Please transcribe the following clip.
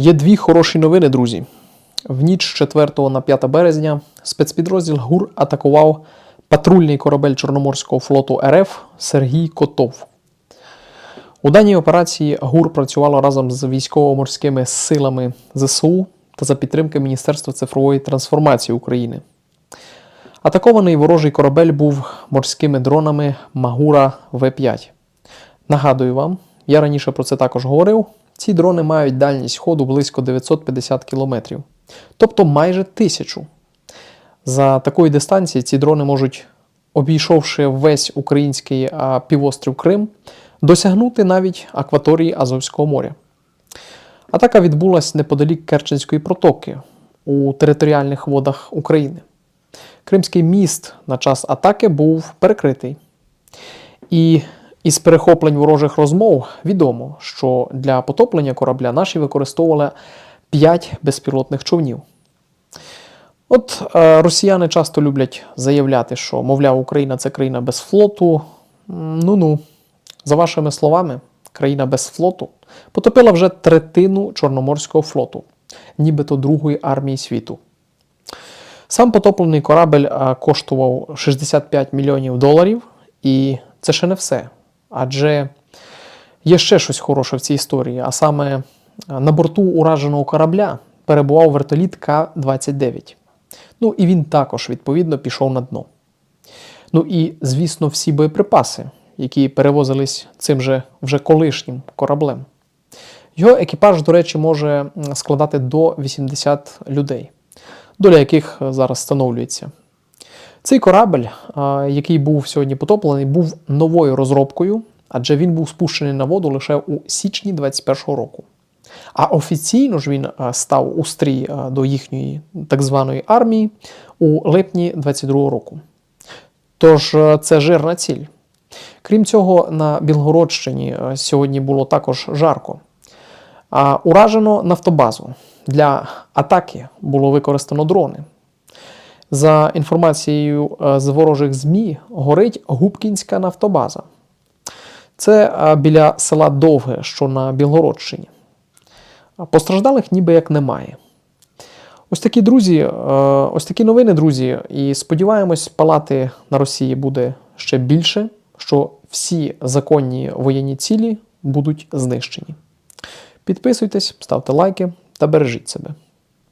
Є дві хороші новини, друзі. В ніч з 4 на 5 березня спецпідрозділ ГУР атакував патрульний корабель Чорноморського флоту РФ Сергій Котов. У даній операції ГУР працювало разом з військово-морськими силами ЗСУ та за підтримки Міністерства цифрової трансформації України. Атакований ворожий корабель був морськими дронами Магура В5. Нагадую вам, я раніше про це також говорив. Ці дрони мають дальність ходу близько 950 км, тобто майже тисячу. За такої дистанції ці дрони можуть, обійшовши весь український півострів Крим, досягнути навіть акваторії Азовського моря. Атака відбулася неподалік Керченської протоки у територіальних водах України. Кримський міст на час атаки був перекритий. І із перехоплень ворожих розмов відомо, що для потоплення корабля наші використовували 5 безпілотних човнів. От е, росіяни часто люблять заявляти, що, мовляв, Україна це країна без флоту. Ну-ну, за вашими словами, країна без флоту потопила вже третину Чорноморського флоту, нібито Другої армії світу. Сам потоплений корабель коштував 65 мільйонів доларів, і це ще не все. Адже є ще щось хороше в цій історії, а саме на борту ураженого корабля перебував вертоліт К-29. Ну і він також, відповідно, пішов на дно. Ну і, звісно, всі боєприпаси, які перевозились цим же вже колишнім кораблем. Його екіпаж, до речі, може складати до 80 людей, доля яких е, зараз встановлюється. Цей корабель, який був сьогодні потоплений, був новою розробкою, адже він був спущений на воду лише у січні 2021 року. А офіційно ж він став у стрій до їхньої так званої армії у липні 22 року. Тож це жирна ціль. Крім цього, на Білгородщині сьогодні було також жарко. Уражено нафтобазу. Для атаки було використано дрони. За інформацією е, з ворожих ЗМІ, горить Губкінська нафтобаза. Це е, біля села Довге, що на Білгородщині. Постраждалих ніби як немає. Ось такі друзі, е, ось такі новини, друзі. І сподіваємось, палати на Росії буде ще більше, що всі законні воєнні цілі будуть знищені. Підписуйтесь, ставте лайки та бережіть себе.